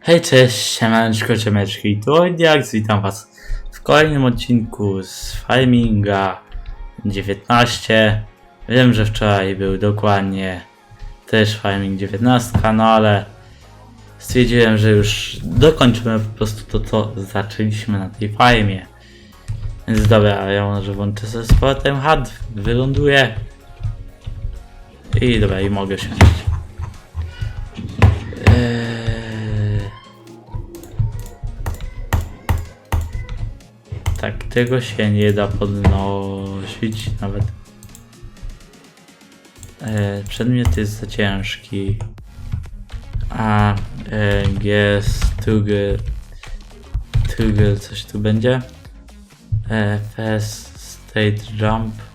Hej, cześć, siemaneczko, ciemeczki, tu Indiax, witam was w kolejnym odcinku z Farminga 19. Wiem, że wczoraj był dokładnie też Farming 19, no ale stwierdziłem, że już dokończymy po prostu to, co zaczęliśmy na tej farmie. Więc dobra, ja może włączę sobie sportem HUD, wyląduję i dobra, i mogę się Eee... Tak, tego się nie da podnosić nawet. E, przedmiot jest za ciężki. A e, G, Tugel, Tugel, coś tu będzie. E, fast State Jump.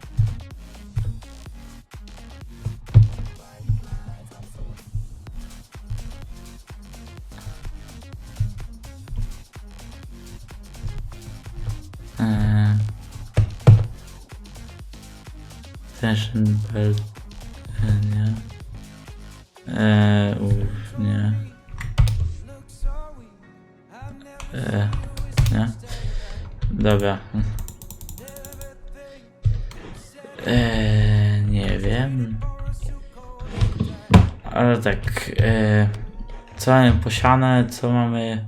Co mamy posiane, co mamy.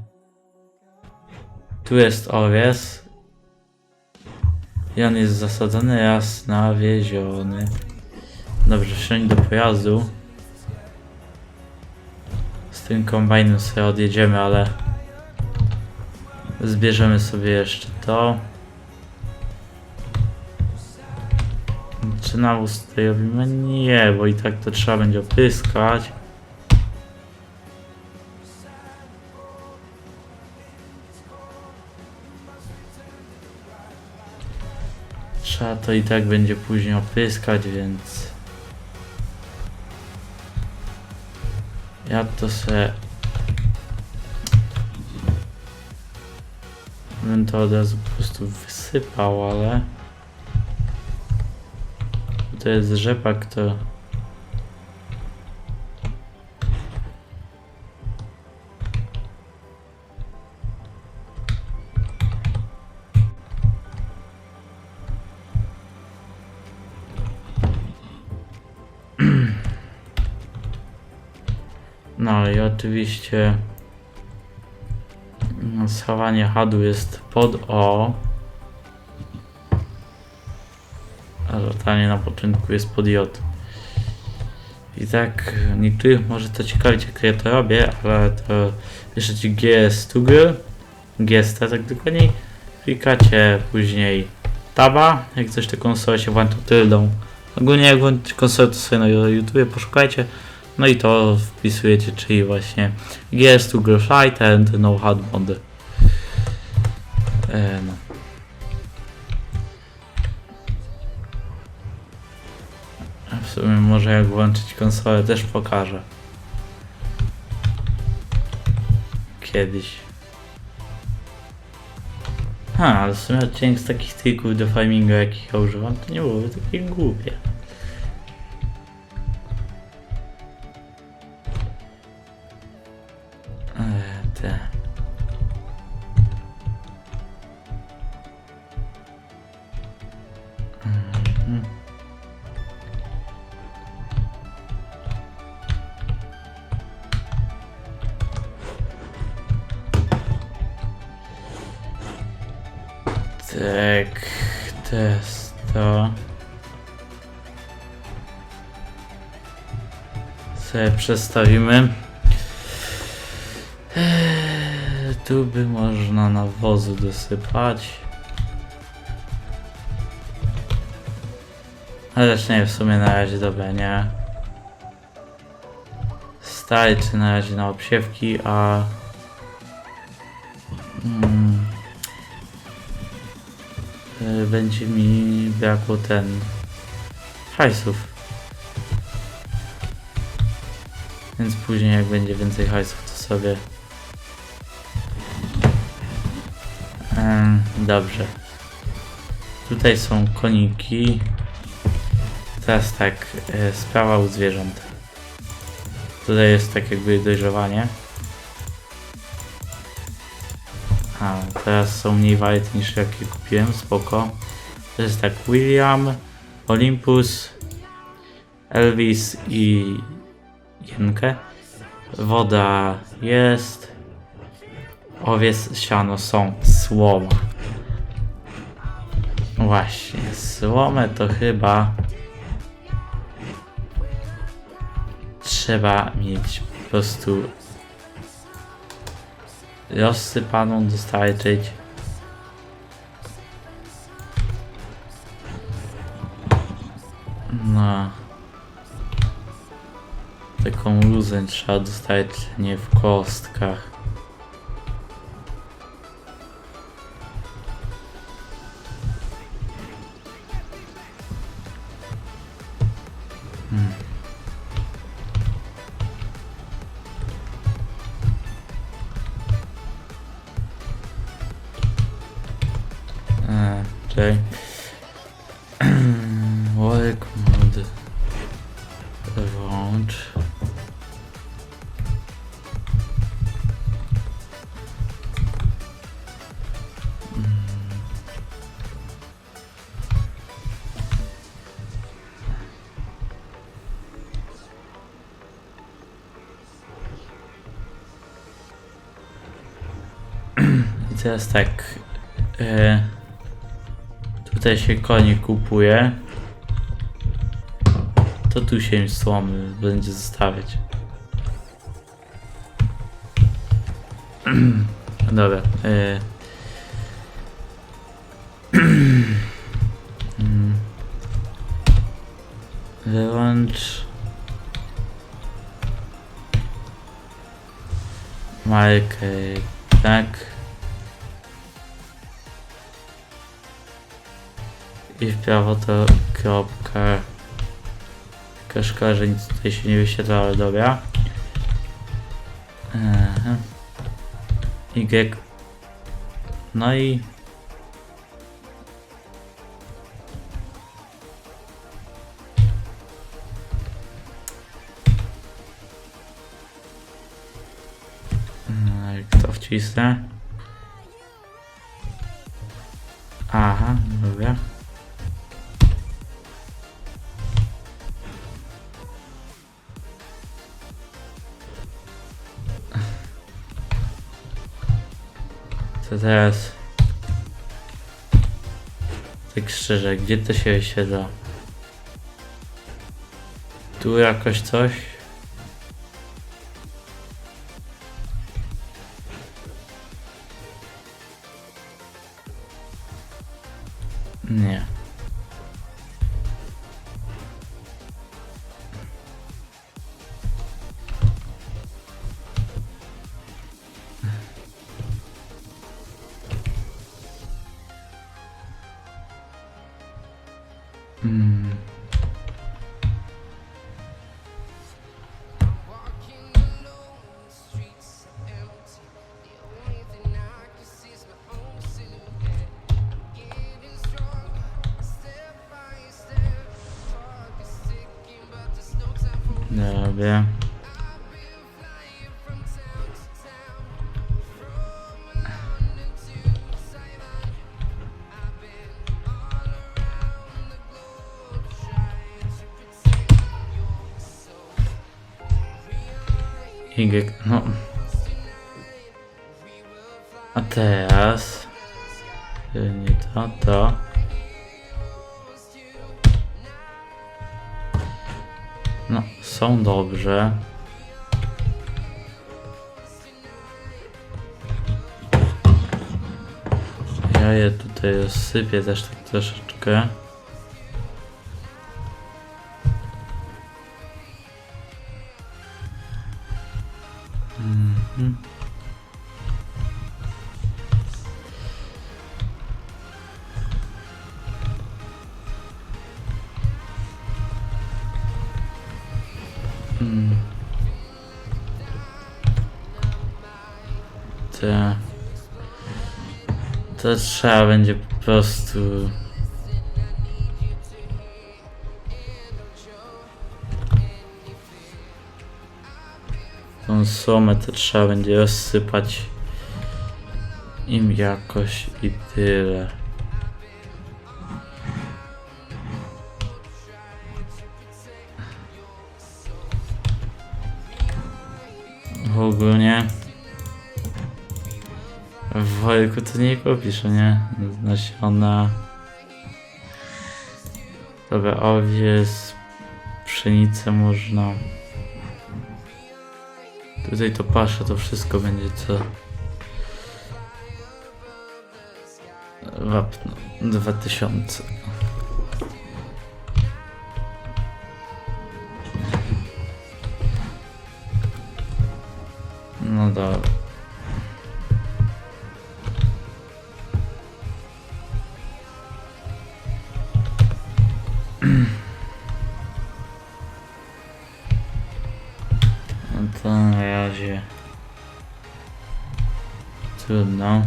Tu jest owies. I on jest zasadzony raz nawieziony. Dobrze, wsiądź do pojazdu. Z tym kombajnem sobie odjedziemy, ale zbierzemy sobie jeszcze to. Czy nawóz tutaj robimy? Nie, bo i tak to trzeba będzie opyskać. Trzeba to i tak będzie później opyskać, więc... Ja to se... Bym to od razu po prostu wysypał, ale... To jest rzepak, to... No i oczywiście mm, schowanie hadu jest pod O. A latanie na początku jest pod J. I tak niektórych może to ciekawić jak ja to robię, ale to ci GS Tugel, GST tak dokładniej, klikacie później taba, jak coś to konsolę się włącza tyldą. Ogólnie jak włączyć konsolę to sobie na YouTube poszukajcie, no i to wpisujecie, czyli właśnie GS Tugel Flight and No Hard Bond. E, no. W sumie może jak włączyć konsolę też pokażę. Kiedyś. Ha, ale w sumie odcinek z takich trików do farmingu jakich ja używam, to nie byłoby takie głupie. Sobie przestawimy. Eee, tu by można nawozu dosypać. Ale nie, w sumie na razie dobra, nie. Starczy na razie na obsiewki, a... Mm, y, będzie mi brakło ten hajsów. Więc później jak będzie więcej hajsów to sobie Em, Dobrze. Tutaj są koniki. Teraz tak, e, sprawa u zwierząt. Tutaj jest tak jakby dojrzewanie. A, teraz są mniej walet niż jakie kupiłem, spoko. To jest tak, William, Olympus, Elvis i Jenkę. Woda jest. Owiec, siano są. Słoma. Właśnie, słomę to chyba trzeba mieć po prostu rozsypaną dostarczyć. No. Taką luzę trzeba dostać nie w kostkach. Eee, teraz tak. E, tutaj się konie kupuje. To tu się słomy będzie zostawiać. Dobra. E. Wyłącz. Markę, tak. I w prawo to kropka. Tylko że nic tutaj się nie wyświetla, ale dobra. Y. No i... Wcisnę? Aha, dobra. Teraz... Tak szczerze, gdzie to się wyświetla? Tu jakoś coś? Y, no. A teraz... Nie to, to. Są dobrze. Ja je tutaj rozsypię też tak troszeczkę. trzeba będzie po prostu... Tą sumę to trzeba będzie rozsypać im jakoś i tyle. W ogóle nie worku to nie kupisz, nie? Nasiona. Dobra, owiec, pszenicę można. Tutaj to pasza, to wszystko będzie co. Wapno 2000. to na razie trudno.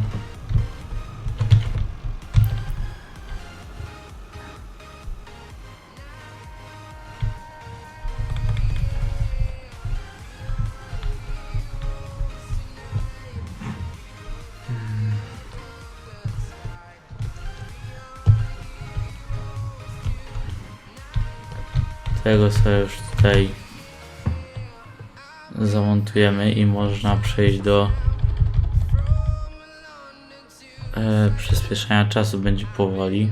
Tego sobie już tutaj zamontujemy i można przejść do e, przyspieszenia czasu będzie powoli.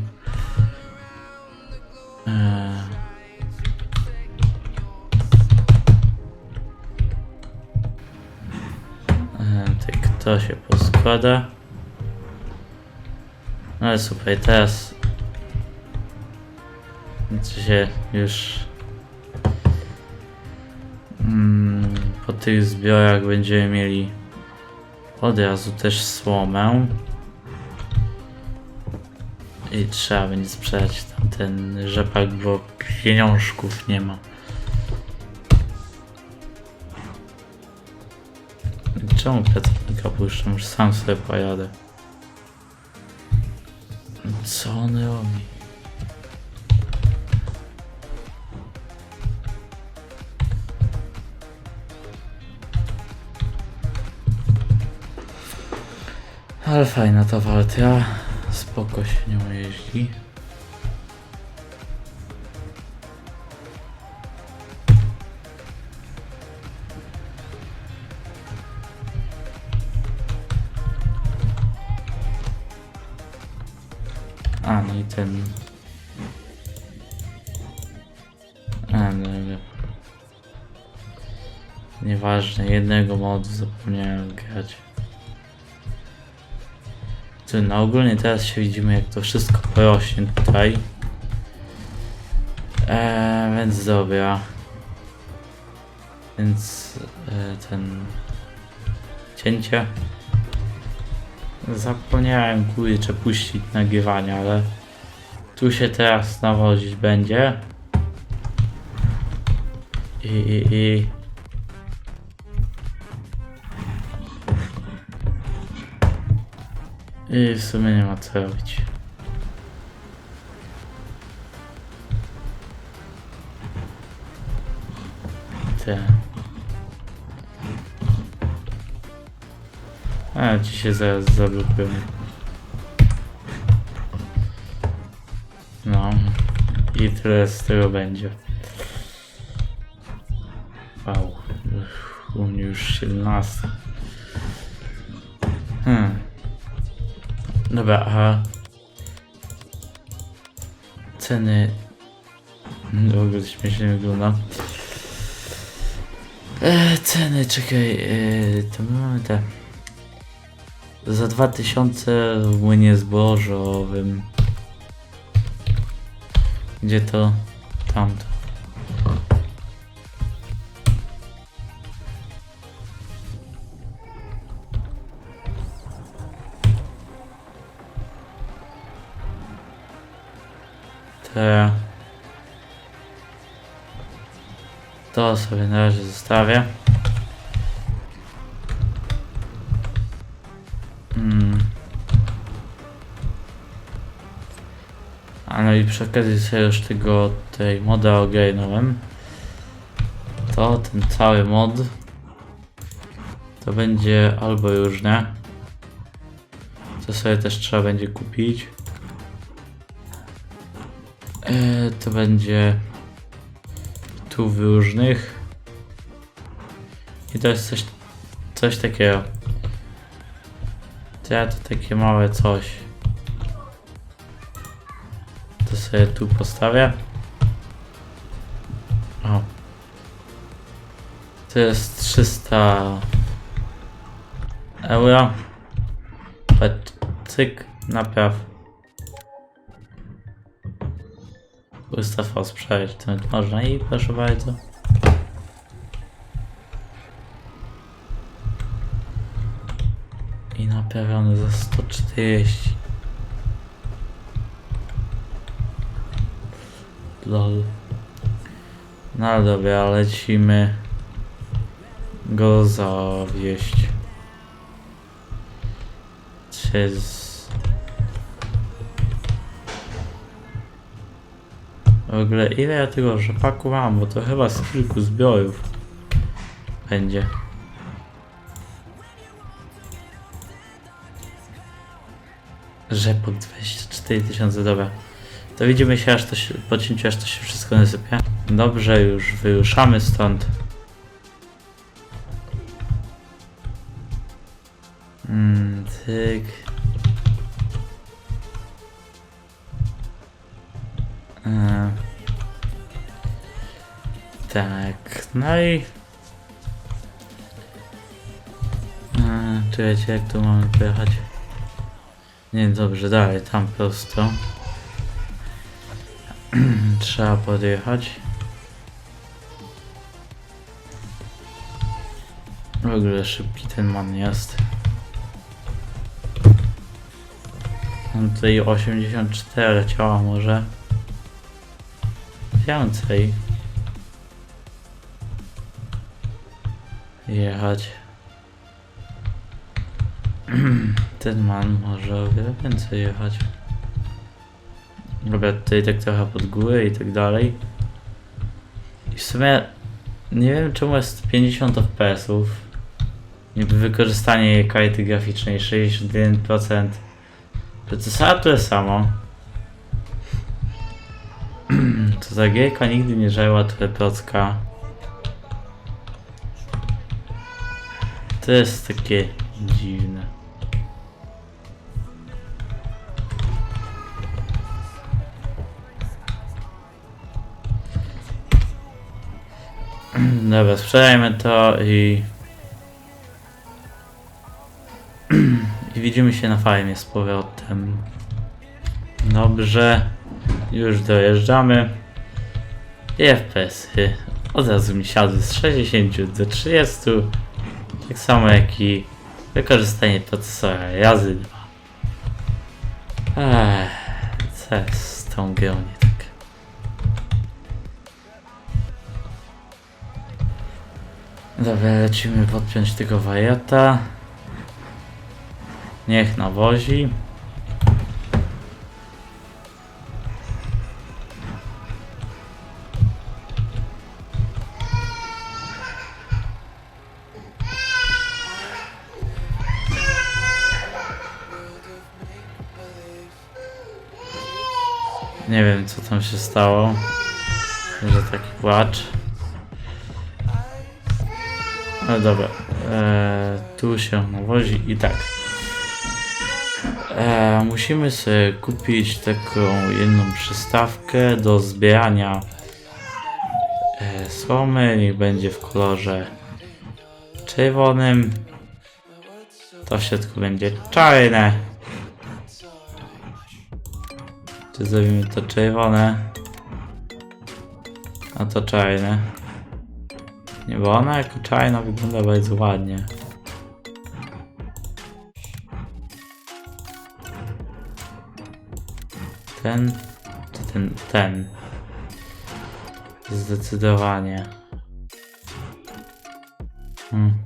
E, e, tak to się poskłada. No ale super, teraz co się już po tych zbiorach będziemy mieli od razu też słomę. I trzeba będzie sprzedać tamten rzepak, bo pieniążków nie ma. Czemu pracownika puszczam? Już sam sobie pojadę. Co on robi? Ale fajna ta waltra. Spoko się nią jeździ. A, no i ten... A, no dobra. Nieważne, jednego modu zapomniałem grać. Ty, no ogólnie teraz się widzimy jak to wszystko rośnie tutaj. Eee, więc dobra. Więc e, ten cięcie. Zapomniałem kurczę puścić nagrywania, ale tu się teraz nawozić będzie. I, i, i I w sumie nie ma co robić. Te. A, ci się zaraz zablokują. No. I tyle z tego będzie. Wow. U mnie już 17. Dobra, a ceny w ogóle śmiesznie wygląda. E, ceny, czekaj, e, to my mamy te za 2000 w młynie zbożowym. Gdzie to? Tamto. To sobie na razie zostawię. Mm. A no i przy okazji sobie już tego tej moda ogarnąłem. To ten cały mod To będzie albo różne. To sobie też trzeba będzie kupić. E, to będzie tu różnych. I to jest coś, coś takiego. To ja to takie małe coś. To sobie tu postawię. O. To jest 300 euro. Cyk, napraw. O sprzedać, to można i proszę bardzo. I naprawiony za 140. Lol. No dobra, lecimy go zawieść. Przez... W ogóle ile ja tego rzepaku mam, bo to chyba z kilku zbiorów będzie. Rzepok 24 tysiące, dobra. To widzimy się aż to się, po cięciu aż to się wszystko nasypie. Dobrze, już wyruszamy stąd. Mm, tyk. Tak, no i... E, czekajcie, jak tu mamy pojechać? Nie, dobrze, dalej, tam prosto. Trzeba podjechać. W ogóle szybki ten man jest. Mam tutaj 84 ciała może. Więcej. Jechać. Ten man może o wiele więcej jechać. Robię tutaj tak trochę pod górę i tak dalej. I w sumie nie wiem czemu jest 50 fps-ów. Niby wykorzystanie karty graficznej 61%. Procesora tyle samo. To ta gierka nigdy nie żarła tyle procka. To jest takie dziwne. Dobra, sprzedajmy to i... I widzimy się na farmie z powrotem. Dobrze, już dojeżdżamy. I FPS-y od razu mi siadły z 60 do 30. Tak samo jak i wykorzystanie procesora razy 2. Ech, co jest z tą grą nie tak? Dobra, lecimy podpiąć tego wariata. Niech nawozi. Nie wiem co tam się stało, że taki płacz. No dobra, eee, tu się nawozi i tak. Eee, musimy sobie kupić taką jedną przystawkę do zbierania e, słomy, niech będzie w kolorze czerwonym. To w środku będzie czarne. Czy zrobimy to czerwone? A to czarne. Nie, bo ona jako czarna wygląda bardzo ładnie. Ten, czy ten, ten. Zdecydowanie. Hmm.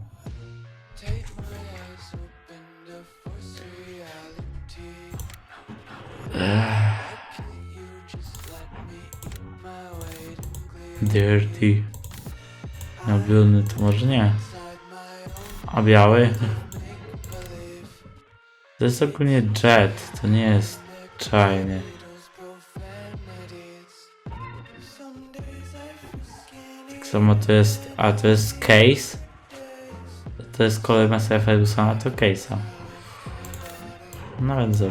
Brudny to może nie. A biały? To jest ogólnie jet, to nie jest czajny. Tak samo to jest, a to jest case. To jest kolor Messiah Fergusona, to case'a. Nawet za...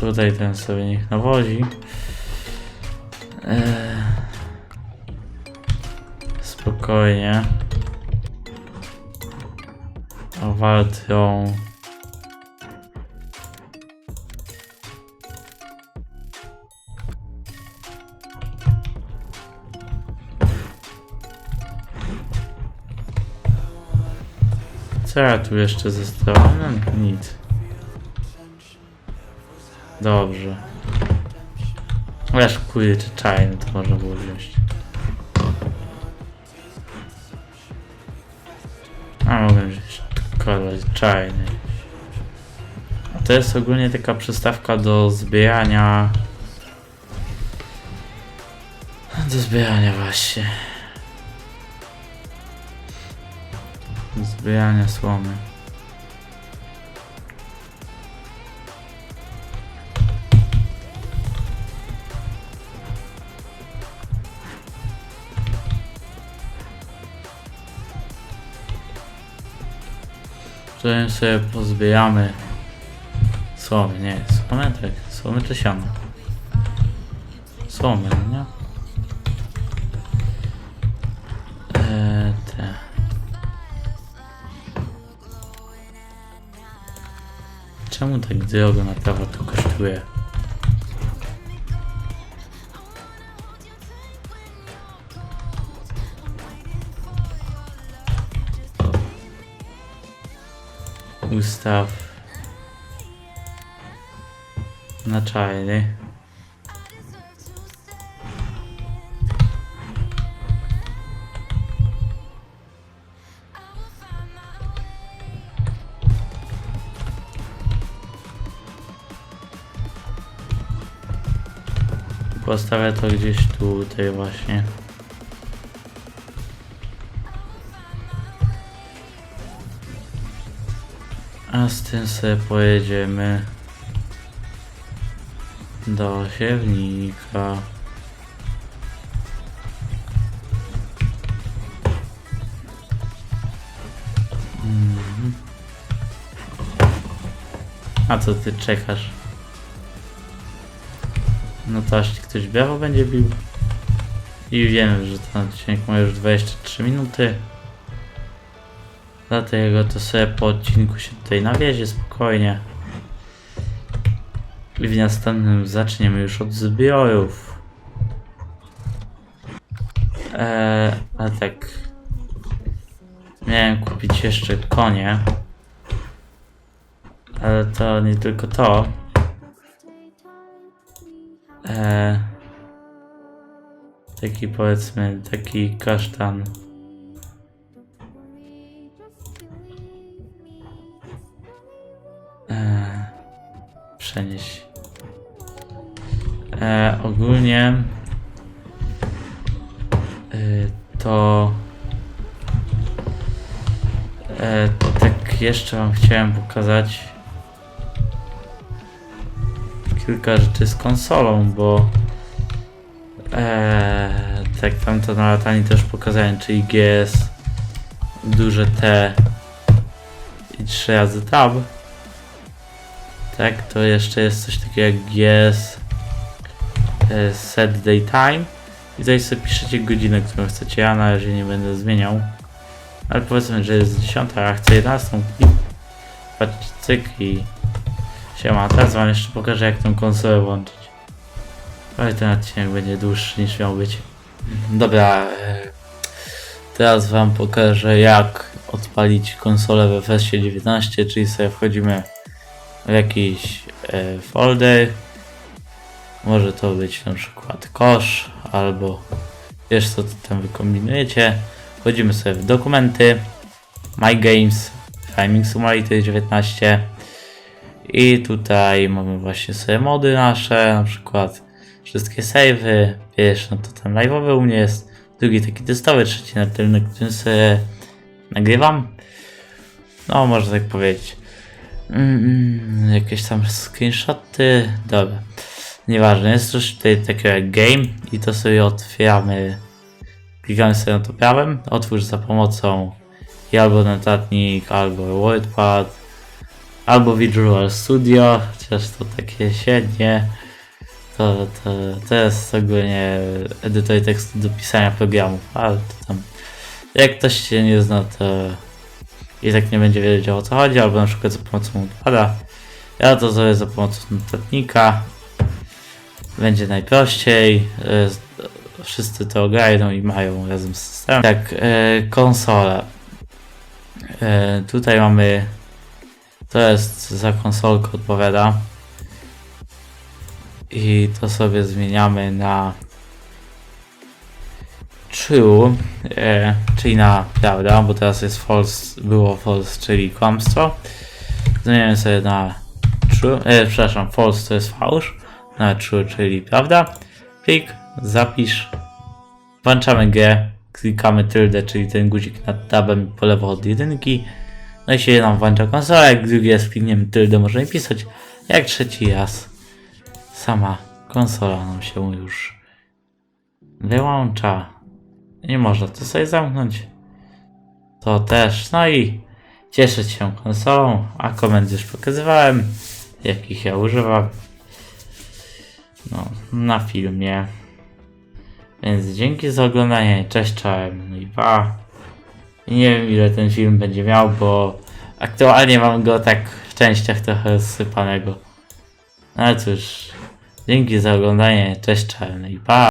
Tutaj ten sobie niech nawozi. Eee, spokojnie. Walczą. Co ja tu jeszcze zostałem? No, Nic. Dobrze. Wiesz, kurczę, czajny to można było wziąć. A mogę wziąć kolor czajny. A to jest ogólnie taka przystawka do zbierania... Do zbierania właśnie. Do zbierania słomy. Zanim sobie pozbieramy słomy, nie, słomy tak, słomy czy siano? Słomy, nie? Eee, te. Czemu tak drogo naprawa to kosztuje? Ustaw na czajny. Postawię to gdzieś tutaj właśnie. Z tym sobie pojedziemy do siewnika. Mhm. A co ty czekasz? No to aż ktoś biało będzie bił. I wiemy, że ten odcinek ma już 23 minuty. Dlatego to sobie po odcinku się tutaj nawiezie spokojnie. I w następnym zaczniemy już od zbiorów. Eee, a tak. Miałem kupić jeszcze konie. Ale to nie tylko to. Eee, taki powiedzmy, taki kasztan. Przenieść. Eee, ogólnie eee, to eee, tak jeszcze wam chciałem pokazać kilka rzeczy z konsolą, bo eee, tak tam to na latani też pokazałem, czyli GS duże T i 3 razy tab. Tak, to jeszcze jest coś takiego jak GS e, set daytime i tutaj sobie piszecie godzinę, którą chcecie. Ja na razie nie będę zmieniał. Ale powiedzmy, że jest 10, a chcę 11 i patrzcie cyk i siema. Teraz wam jeszcze pokażę jak tą konsolę włączyć. Ale ten odcinek będzie dłuższy niż miał być. Dobra, e, teraz wam pokażę jak odpalić konsolę w FS 19, czyli sobie wchodzimy jakiś e, folder. Może to być na przykład kosz, albo wiesz co tam wykombinujecie. Wchodzimy sobie w dokumenty, My Games, Flaming Simulator 19. I tutaj mamy właśnie sobie mody nasze, na przykład wszystkie savey. Pierwszy, no to ten live'owy u mnie jest, drugi taki testowy, trzeci na tym, na którym sobie nagrywam. No, można tak powiedzieć. Mm, jakieś tam screenshoty. Dobra. Nieważne, jest coś tutaj takiego jak game i to sobie otwieramy. Klikamy sobie na to prawem. Otwórz za pomocą i albo notatnik, albo WordPad, albo Visual Studio, chociaż to takie średnie. To, to, to jest ogólnie edytor tekstu do pisania programów, ale to tam jak ktoś się nie zna, to i tak nie będzie wiedział o co chodzi, albo na przykład za pomocą notepada. Ja to zrobię za pomocą notatnika. Będzie najprościej. e, Wszyscy to ogarną i mają razem z systemem. Tak, e, konsola. E, tutaj mamy. To jest za konsolkę odpowiada. I to sobie zmieniamy na true, czyli na prawda, bo teraz jest false, było false, czyli kłamstwo. Zmieniamy sobie na true, e, przepraszam, false to jest fałsz, na true, czyli prawda. Klik, zapisz, włączamy G, klikamy tilde, czyli ten guzik nad tabem po lewo od jedynki. No i się nam włącza konsola, jak drugi raz klikniemy tilde, możemy pisać. Jak trzeci raz sama konsola nam się już wyłącza. Nie można to sobie zamknąć. To też. No i cieszyć się konsolą, a komend już pokazywałem, jakich ja używam. No, na filmie. Więc dzięki za oglądanie. Cześć, czołem. No i pa. Nie wiem ile ten film będzie miał, bo aktualnie mam go tak w częściach trochę rozsypanego. No ale cóż, dzięki za oglądanie. Cześć, czołem. No i pa.